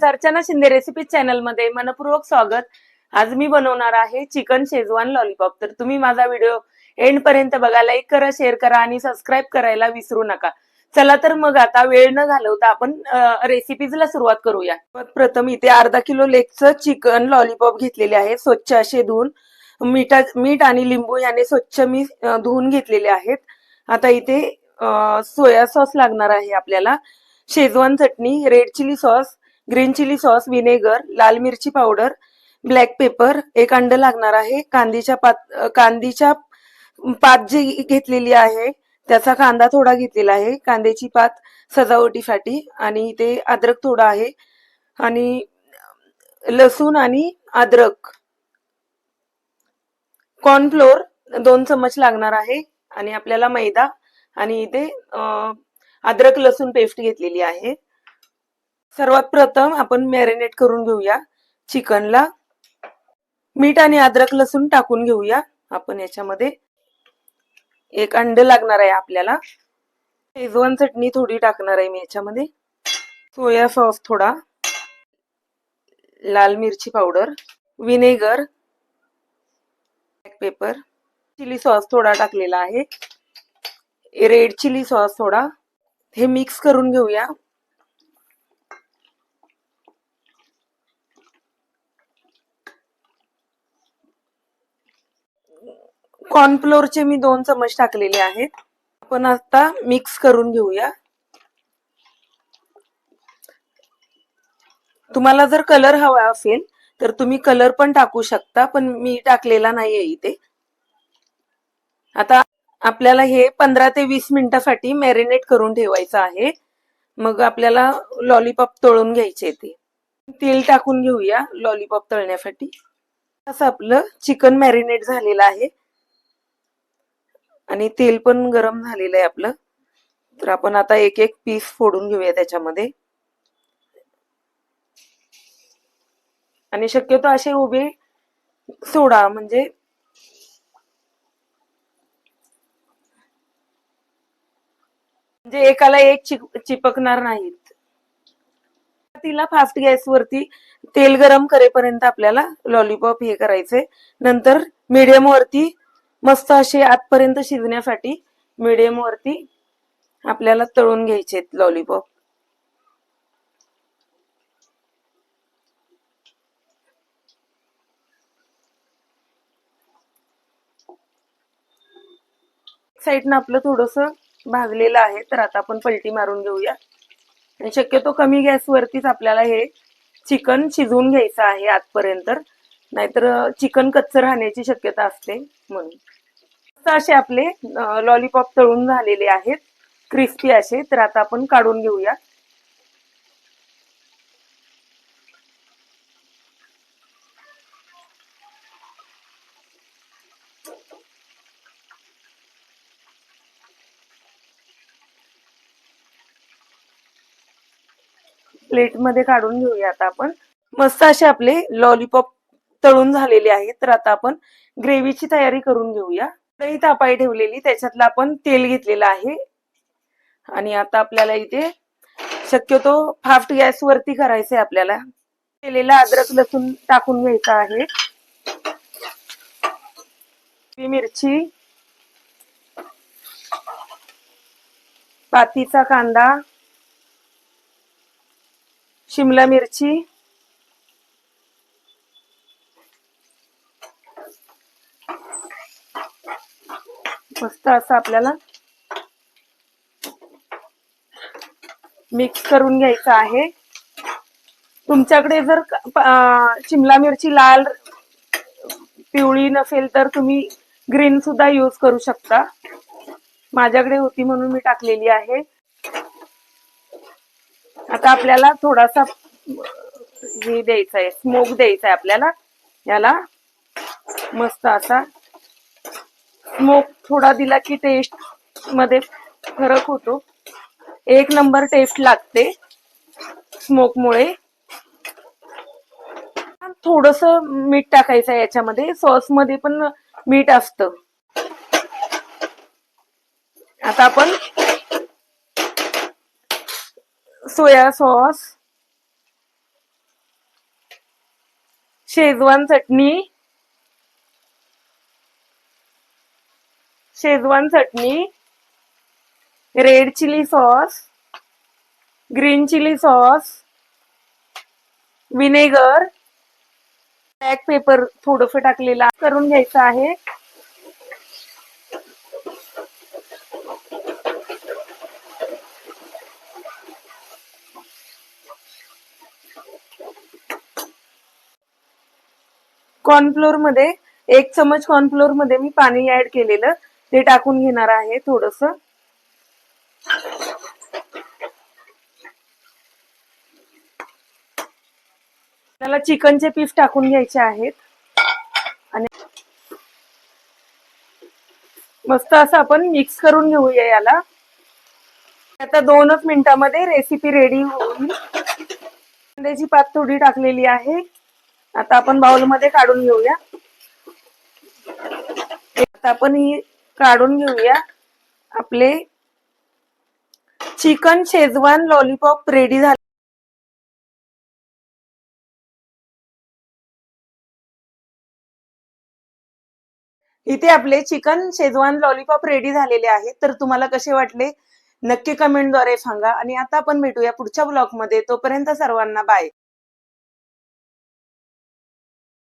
तुमचं अर्चना शिंदे रेसिपी चॅनलमध्ये मनपूर्वक स्वागत. आज मी बनवणार आहे चिकन शेजवान लॉलीपॉप तर तुम्ही माझा व्हिडिओ एंड पर्यंत बघा लाईक करा शेअर करा आणि सबस्क्राईब करायला विसरू नका. चला तर मग आता वेळ न घालवता आपण रेसिपीजला सुरुवात करूया. प्रथम इथे अर्धा किलो लेगचं चिकन लॉलीपॉप घेतलेले आहे स्वच्छ असे धुवून. मीठा मीठ आणि लिंबू याने स्वच्छ मी धुवून घेतलेले आहेत. आता इथे सोया सॉस लागणार आहे आपल्याला. शेजवान चटणी red chilli sauce green chilli sauce vinegar लाल मिरची पावडर ब्लॅक पेपर एक अंड लागणार आहे. कांदीच्या पात कांदीच्या पात जी घेतलेली आहे त्याचा कांदा थोडा घेतलेला आहे. कांद्याची पात सजावटीसाठी आणि इथे अद्रक थोडा आहे. आणि लसूण आणि अद्रक. कॉर्नफ्लोअर दोन चमच लागणार आहे आणि आपल्याला मैदा आणि इथे अद्रक लसूण पेस्ट घेतलेली आहे. सर्वात प्रथम आपण मॅरिनेट करून घेऊया. चिकनला मीठ आणि अद्रक लसूण टाकून घेऊया. आपण याच्यामध्ये एक अंड लागणार आहे आपल्याला. शेजवान चटणी थोडी टाकणार आहे मी याच्यामध्ये. सोया सॉस थोडा. लाल मिरची powder. Vinegar. Black pepper chilli sauce थोडा टाकलेला आहे. रेड चिली सॉस थोडा. हे मिक्स करून घेऊया. कॉर्नफ्लोअरचे मी दोन चमच टाकलेले आहेत. आपण आता मिक्स करून घेऊया. तुम्हाला जर कलर हवा असेल तर तुम्ही कलर पण टाकू शकता पण मी टाकलेला नाहीये इथे. आता आपल्याला हे पंधरा ते वीस मिनिटासाठी मॅरिनेट करून ठेवायचं आहे. मग आपल्याला लॉलीपॉप तळून घ्यायचे ते. तेल टाकून घेऊया लॉलीपॉप तळण्यासाठी. असं आपलं चिकन मॅरिनेट झालेलं आहे. आणि तेल पण गरम झालेलं आहे आपलं. तर आपण आता एक एक पीस फोडून घेऊया त्याच्यामध्ये. आणि शक्यतो असे उभे सोडा म्हणजे म्हणजे एकाला एक चिप चिपकणार नाहीत. तिला फास्ट गॅस वरती तेल गरम करेपर्यंत आपल्याला लॉलीपॉप हे करायचे नंतर मीडियम वरती मस्त असे आतपर्यंत शिजण्यासाठी मीडियम वरती आपल्याला तळून घ्यायचे लॉलीपॉप साईडनं आपलं थोडस भागलेलं आहे तर आता आपण पलटी मारून घेऊया. आणि शक्यतो कमी गॅसवरतीच आपल्याला हे चिकन शिजवून घ्यायचं आहे आतपर्यंत नाहीतर चिकन कच्च राहण्याची शक्यता असते म्हणून. असे आपले लॉलीपॉप तळून झालेले आहेत. क्रिस्पी असे तर आता आपण काढून घेऊया. प्लेटमध्ये काढून घेऊया आता आपण. मस्त असे आपले लॉलीपॉप तळून झालेले आहेत तर आता आपण ग्रेव्हीची तयारी करून घेऊया. कढई तापाई ठेवलेली. त्याच्यातलं आपण तेल घेतलेलं आहे. आणि आता आपल्याला इथे शक्यतो फास्ट गॅस वरती करायचंय आपल्याला. केलेला अद्रक लसूण टाकून घ्यायचा आहे. मिरची. पातीचा कांदा. शिमला मिरची. मस्त असं आपल्याला मिक्स करून घ्यायचं आहे. तुमच्याकडे जर शिमला मिरची लाल पिवळी नसेल तर तुम्ही ग्रीन सुद्धा यूज करू शकता. माझ्याकडे होती म्हणून मी टाकलेली आहे. आता आपल्याला थोडासा हे द्यायचा आहे स्मोक द्यायचा आहे आपल्याला. याला मस्त असा स्मोक थोडा दिला की टेस्टमध्ये फरक होतो. एक नंबर टेस्ट लागते स्मोक मुळे. थोडस मीठ टाकायचं याच्यामध्ये. सॉसमध्ये पण मीठ असतं. आता आपण सोया सॉस शेजवान चटणी शेजवान चटणी red chilli sauce green chilli sauce vinegar black pepper थोडस टाकलेला करून घ्यायचं आहे. कॉर्नफ्लोअरमध्ये एक चमच कॉर्नफ्लोअरमध्ये मी पाणी ऍड केलेलं. ते टाकून घेणार आहे थोडस. त्याला चिकनचे पीस टाकून घ्यायचे आहेत. आणि मस्त असं आपण मिक्स करून घेऊया याला. आता दोनच मिनिटामध्ये रेसिपी रेडी होईल. कांद्याची पात थोडी टाकलेली आहे. आता आपण बाउलमध्ये काढून घेऊया. आता आपण ही काढून घेऊया. आपले चिकन शेजवान लॉलीपॉप रेडी झाले. इथे आपले चिकन शेजवान लॉलीपॉप रेडी झालेले आहेत. तर तुम्हाला कसे वाटले? नक्की कमेंटद्वारे सांगा. आणि आता आपण भेटूया पुढच्या ब्लॉगमध्ये तोपर्यंत सर्वांना बाय